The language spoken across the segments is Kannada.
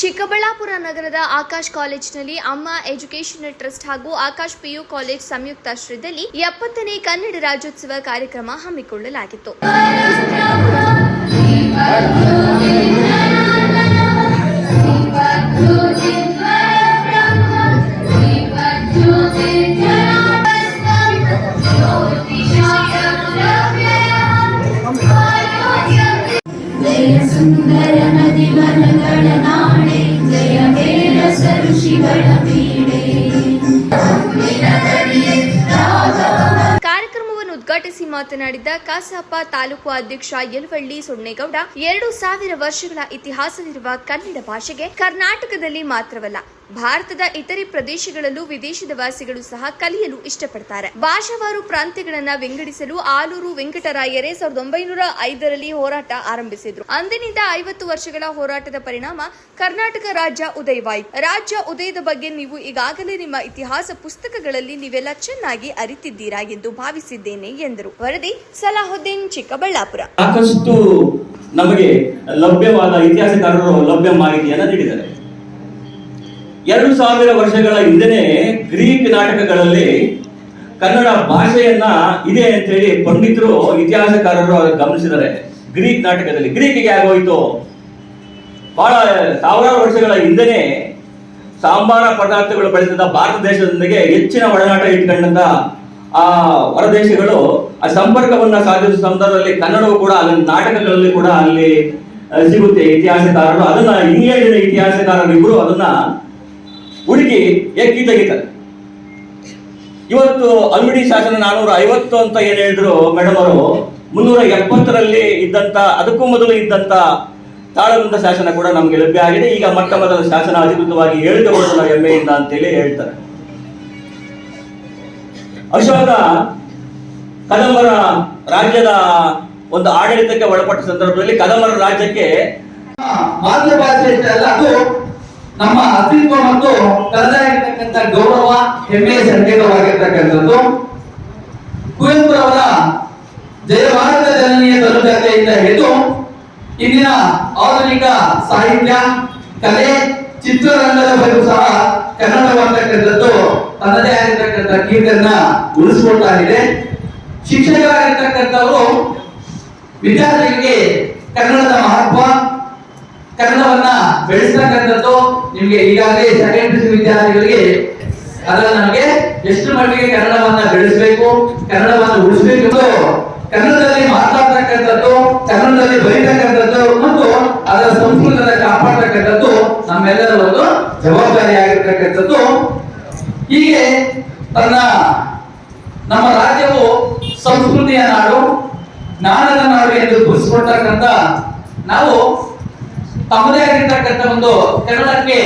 ಚಿಕ್ಕಬಳ್ಳಾಪುರ ನಗರದ ಆಕಾಶ್ ಕಾಲೇಜಿನಲ್ಲಿ ಅಮ್ಮ ಎಜುಕೇಷನಲ್ ಟ್ರಸ್ಟ್ ಹಾಗೂ ಆಕಾಶ್ ಪಿಯು ಕಾಲೇಜ್ ಸಂಯುಕ್ತಾಶ್ರಯದಲ್ಲಿ ಎಪ್ಪತ್ತನೇ ಕನ್ನಡ ರಾಜ್ಯೋತ್ಸವ ಕಾರ್ಯಕ್ರಮ ಹಮ್ಮಿಕೊಳ್ಳಲಾಗಿತ್ತು. ಕಾರ್ಯಕ್ರಮವನ್ನು ಉದ್ಘಾಟಿಸಿ ಮಾತನಾಡಿದ ಕಸಾಪ ತಾಲೂಕು ಅಧ್ಯಕ್ಷ ಯಲವಳ್ಳಿ ಸೊಣ್ಣೇಗೌಡ ಎರಡು ಸಾವಿರ ವರ್ಷಗಳ ಇತಿಹಾಸವಿರುವ ಕನ್ನಡ ಭಾಷೆಗೆ ಕರ್ನಾಟಕದಲ್ಲಿ ಮಾತ್ರವಲ್ಲ ಭಾರತದ ಇತರೆ ಪ್ರದೇಶಗಳಲ್ಲೂ ವಿದೇಶದ ವಾಸಿಗಳು ಸಹ ಕಲಿಯಲು ಇಷ್ಟಪಡ್ತಾರೆ. ಭಾಷಾವಾರು ಪ್ರಾಂತ್ಯಗಳನ್ನ ವಿಂಗಡಿಸಲು ಆಲೂರು ವೆಂಕಟರಾಯರೇ ಸಾವಿರದ ಒಂಬೈನೂರ ಐದರಲ್ಲಿ ಹೋರಾಟ ಆರಂಭಿಸಿದ್ರು. ಅಂದಿನಿಂದ ಐವತ್ತು ವರ್ಷಗಳ ಹೋರಾಟದ ಪರಿಣಾಮ ಕರ್ನಾಟಕ ರಾಜ್ಯ ಉದಯವಾಯಿತು. ರಾಜ್ಯ ಉದಯದ ಬಗ್ಗೆ ನೀವು ಈಗಾಗಲೇ ನಿಮ್ಮ ಇತಿಹಾಸ ಪುಸ್ತಕಗಳಲ್ಲಿ ನೀವೆಲ್ಲ ಚೆನ್ನಾಗಿ ಅರಿತಿದ್ದೀರಾ ಎಂದು ಭಾವಿಸಿದ್ದೇನೆ ಎಂದರು. ವರದಿ ಸಲಾಹುದ್ದೀನ್, ಚಿಕ್ಕಬಳ್ಳಾಪುರ. ಸಾಕಷ್ಟು ನಮಗೆ ಲಭ್ಯವಾದ ಇತಿಹಾಸಕಾರರು ಲಭ್ಯ ಮಾಹಿತಿಯನ್ನು ನೀಡಿದ್ದಾರೆ. ಎರಡು ಸಾವಿರ ವರ್ಷಗಳ ಹಿಂದೆ ಗ್ರೀಕ್ ನಾಟಕಗಳಲ್ಲಿ ಕನ್ನಡ ಭಾಷೆಯನ್ನ ಇದೆ ಅಂತ ಹೇಳಿ ಪಂಡಿತರು, ಇತಿಹಾಸಕಾರರು ಗಮನಿಸಿದ್ದಾರೆ. ಗ್ರೀಕ್ ನಾಟಕದಲ್ಲಿ. ಗ್ರೀಕಿಗೆ ಆಗೋಯ್ತು ಬಹಳ ಸಾವಿರಾರು ವರ್ಷಗಳ ಹಿಂದೆ ಸಾಂಬಾರ ಪದಾರ್ಥಗಳು ಬೆಳೆದಂತ ಭಾರತ ದೇಶದೊಂದಿಗೆ ಹೆಚ್ಚಿನ ಒಡನಾಟ ಇಟ್ಕೊಂಡಂತ ಆ ಹೊರದೇಶಗಳು ಆ ಸಂಪರ್ಕವನ್ನ ಸಾಧಿಸುವ ಸಂದರ್ಭದಲ್ಲಿ ಕನ್ನಡವು ಕೂಡ ಅಲ್ಲಿ ನಾಟಕಗಳಲ್ಲಿ ಕೂಡ ಅಲ್ಲಿ ಸಿಗುತ್ತೆ. ಇತಿಹಾಸಕಾರರು ಅದನ್ನ ಇಂಗ್ಲೆಂಡಿನ ಇತಿಹಾಸಕಾರರು ಇಬ್ರು ಅದನ್ನ ಹುಡುಕಿ ಎಕ್ಕಿ ತೆಗಿತಾರೆ ಇವತ್ತು ಅಲ್ಮಿಡಿ ಶಾಸನ ನಾನೂರ ಐವತ್ತು ಅಂತ ಏನ್ ಹೇಳಿದ್ರು ಮೇಡಮ್ ಅವರು ಮುನ್ನೂರ ಎಪ್ಪತ್ತರಲ್ಲಿ ಇದ್ದಂತ, ಅದಕ್ಕೂ ಮೊದಲು ಇದ್ದಂತ ತಾಳಗುಂದ ಶಾಸನ ಕೂಡ ನಮಗೆ ಲಭ್ಯ ಆಗಿದೆ. ಈಗ ಮೊಟ್ಟ ಮೊದಲ ಶಾಸನ ಅಧಿಕೃತವಾಗಿ ಹೇಳಿದವರು ನಾವು ಹೆಮ್ಮೆಯಿಂದ ಅಂತೇಳಿ ಹೇಳ್ತಾರೆ. ಅಶೋಕ ಕದಂಬರ ರಾಜ್ಯದ ಒಂದು ಆಡಳಿತಕ್ಕೆ ಒಳಪಟ್ಟ ಸಂದರ್ಭದಲ್ಲಿ ಕದಂಬರ ರಾಜ್ಯಕ್ಕೆ ಅದು ನಮ್ಮ ಅಸ್ತಿತ್ವ ಮತ್ತು ತನ್ನದಾಗಿರ್ತಕ್ಕಂಥ ಗೌರವ, ಹೆಮ್ಮೆಯ ಸಂಕೇತವಾಗಿರ್ತಕ್ಕಂಥದ್ದು. ಕುವೆಂಪುರವರ ಜಯ ಭಾರತ ಜನನೀಯ ತರುಜಾತೆಯಿಂದ ಹಿಡಿದು ಇಂದಿನ ಆಧುನಿಕ ಸಾಹಿತ್ಯ, ಕಲೆ, ಚಿತ್ರರಂಗದ ಬಗ್ಗೆ ಸಹ ಕನ್ನಡವಾಗಿರ್ತಕ್ಕಂಥದ್ದು ತನ್ನದೇ ಆಗಿರ್ತಕ್ಕಂಥ ಕೀರ್ತಿಯನ್ನ ಉಳಿಸ್ಕೊಳ್ತಾ ಇದೆ. ಶಿಕ್ಷಕರಾಗಿರ್ತಕ್ಕಂಥವರು ವಿದ್ಯಾರ್ಥಿಗಳಿಗೆ ಕನ್ನಡದ ಮಹತ್ವ, ಕನ್ನಡವನ್ನ ಬೆಳೆಸ್ತಕ್ಕಂಥದ್ದು ನಿಮ್ಗೆ ಈಗಾಗಲೇ ಸೆಕೆಂಡ್ ಪಿ ವಿದ್ಯಾರ್ಥಿಗಳಿಗೆ ಅದರ ನಮಗೆ ಎಷ್ಟು ಮಟ್ಟಿಗೆ ಕನ್ನಡವನ್ನ ಬೆಳೆಸಬೇಕು, ಕನ್ನಡವನ್ನು ಉಳಿಸಬೇಕು ಕನ್ನಡದಲ್ಲಿ ಮಾತಾಡ್ತಕ್ಕಂಥದ್ದು, ಕನ್ನಡದಲ್ಲಿ ಬರೀತಕ್ಕಂಥದ್ದು ಮತ್ತು ಅದರ ಸಂಸ್ಕೃತದ ಕಾಪಾಡತಕ್ಕಂಥದ್ದು ನಮ್ಮೆಲ್ಲರ ಒಂದು ಜವಾಬ್ದಾರಿಯಾಗಿರ್ತಕ್ಕಂಥದ್ದು ಹೀಗೆ ತನ್ನ ನಮ್ಮ ರಾಜ್ಯವು ಸಂಸ್ಕೃತಿಯ ನಾಡು, ಜ್ಞಾನದ ನಾಡು ಎಂದು ಗುರುತಿಸಿಕೊಳ್ತಕ್ಕಂಥ ನಾವು ತಮ್ಮದೇ ಆಗಿರ್ತಕ್ಕಂಥ ಒಂದು ಕನ್ನಡಕ್ಕೆ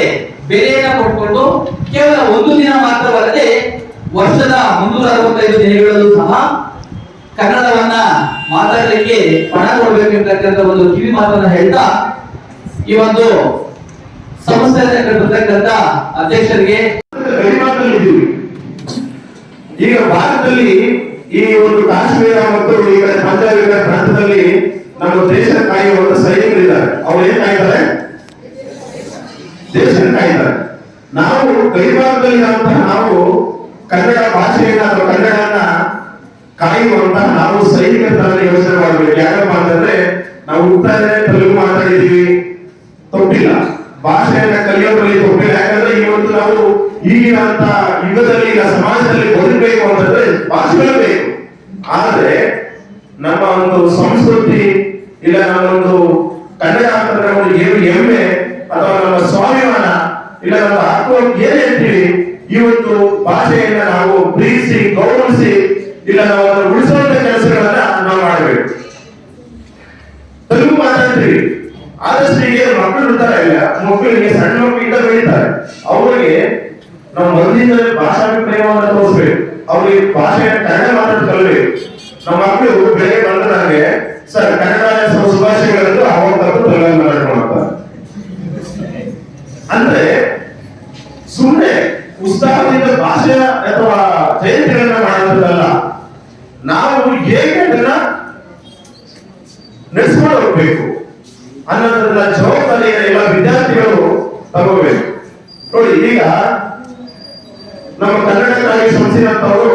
ಬೆಲೆಯನ್ನ ಕೊಟ್ಕೊಂಡು ಕೇವಲ ಒಂದು ದಿನ ಮಾತ್ರವಲ್ಲದೆ ವರ್ಷದ ಮುನ್ನೂರ ಅರವತ್ತೈದು ದಿನಗಳಲ್ಲೂ ಸಹ ಕನ್ನಡವನ್ನ ಮಾತಾಡಲಿಕ್ಕೆ ಪಣ ಕೊಡಬೇಕಿರ್ತಕ್ಕಂಥ ಒಂದು ಕಿವಿ ಮಾತನ್ನ ಹೇಳ್ತಾ ಈ ಒಂದು ಸಂಸ್ಥೆ ಬರ್ತಕ್ಕಂಥ ಅಧ್ಯಕ್ಷರಿಗೆ ಈಗ ಭಾರತದಲ್ಲಿ ಈ ಒಂದು ಕಾಶ್ಮೀರ ಮತ್ತು ಈಗ ಪಂಜಾಬ್ ಪ್ರಾಂತದಲ್ಲಿ ನಮ್ಮ ದೇಶ ಅವ್ರು ಏನಾಗಿದ್ದಾರೆ? ಕಾಯ್ತಾರೆ ದೇಶ ಕಾಯ್ತಾರೆ ನಾವು ಗಡಿಭಾಗದಲ್ಲಿ ಇರುವಂತಹ ನಾವು ಕನ್ನಡ ಭಾಷೆಯನ್ನ ಅಥವಾ ಕನ್ನಡವನ್ನ ನಾವು ಸೈನಿಕ ಯೋಚನೆ ಮಾಡಬೇಕು. ಯಾಕಪ್ಪ ಅಂತಂದ್ರೆ ನಾವು ಉತ್ತರ ತೆಲುಗು ಮಾತಾಡಿದೀವಿ ತಪ್ಪಿಲ್ಲ. ಭಾಷೆಯನ್ನ ಕಲಿಯೋದ್ರಲ್ಲಿ ತಪ್ಪಿಲ್ಲ. ಯಾಕಂದ್ರೆ ಇವತ್ತು ನಾವು ಈಗಿನಂತ ಯುಗದಲ್ಲಿ, ಈಗ ಸಮಾಜದಲ್ಲಿ ಬದುಕಬೇಕು ಅಂತಂದ್ರೆ ಭಾಷೆಗಳು ಬೇಕು. ಆದ್ರೆ ನಮ್ಮ ಒಂದು ಸಂಸ್ಕೃತಿ, ಇಲ್ಲ ನಮ್ಮ ಒಂದು ಕನ್ನಡ ಹಾಕಿದ್ರೆ ಒಂದು ಏನು ಹೆಮ್ಮೆ ಅಥವಾ ನಮ್ಮ ಸ್ವಾಭಿಮಾನ ಇಲ್ಲ ನಮ್ಮ ಆತ್ಮ ಏನ್ ಹೇಳ್ತೀವಿ ಇವತ್ತು ಭಾಷೆಯನ್ನ ನಾವು ಪ್ರೀತಿಸಿ, ಗೌರವಿಸಿ ಇಲ್ಲ ನಾವು ಅದನ್ನು ಉಳಿಸುವಂತ ಕೆಲಸಗಳನ್ನ ನಾವು ಮಾಡಬೇಕು. ತೆಲುಗು ಮಾತಾಡ್ತೀವಿ. ಆದಷ್ಟು ಈಗ ಮಕ್ಕಳು ಇರ್ತಾರೆ ಇಲ್ಲ. ಮಕ್ಕಳಿಗೆ ಸಣ್ಣ ಮಕ್ಕಳಿಂದ ಬೆಳೀತಾರೆ ಅವರಿಗೆ ನಾವು ಮೊದಲಿಂದ ಭಾಷಾ ಪ್ರೇಮವನ್ನು ತೋರಿಸ್ಬೇಕು. ಅವರಿಗೆ ಭಾಷೆಯ ಕನ್ನಡ ಮಾತಾಡ್ ಕಲಿಬೇಕು ನಮ್ಮ ಮಕ್ಕಳು ಬೆಳಗ್ಗೆ ಸುಮ್ಮನೆ ಉತ್ಸಾಹದಿಂದ ಭಾಷೆ ಅಥವಾ ಜಯಂತಿಗಳನ್ನ ಮಾಡುವುದಲ್ಲ ನಾವು ಹೇಗೆ ಅದನ್ನ ನಡೆಸ್ಕೊಂಡು ಹೋಗ್ಬೇಕು ಅನ್ನೋದನ್ನ ಜವಾಬ್ದಾರಿಯ ಎಲ್ಲ ವಿದ್ಯಾರ್ಥಿಗಳು ತಗೋಬೇಕು. ನೋಡಿ, ಈಗ ನಮ್ಮ ಕನ್ನಡ ಕನ್ನಡಕ್ಕಾಗಿ ಶ್ರಮಿಸಿದಂತವರು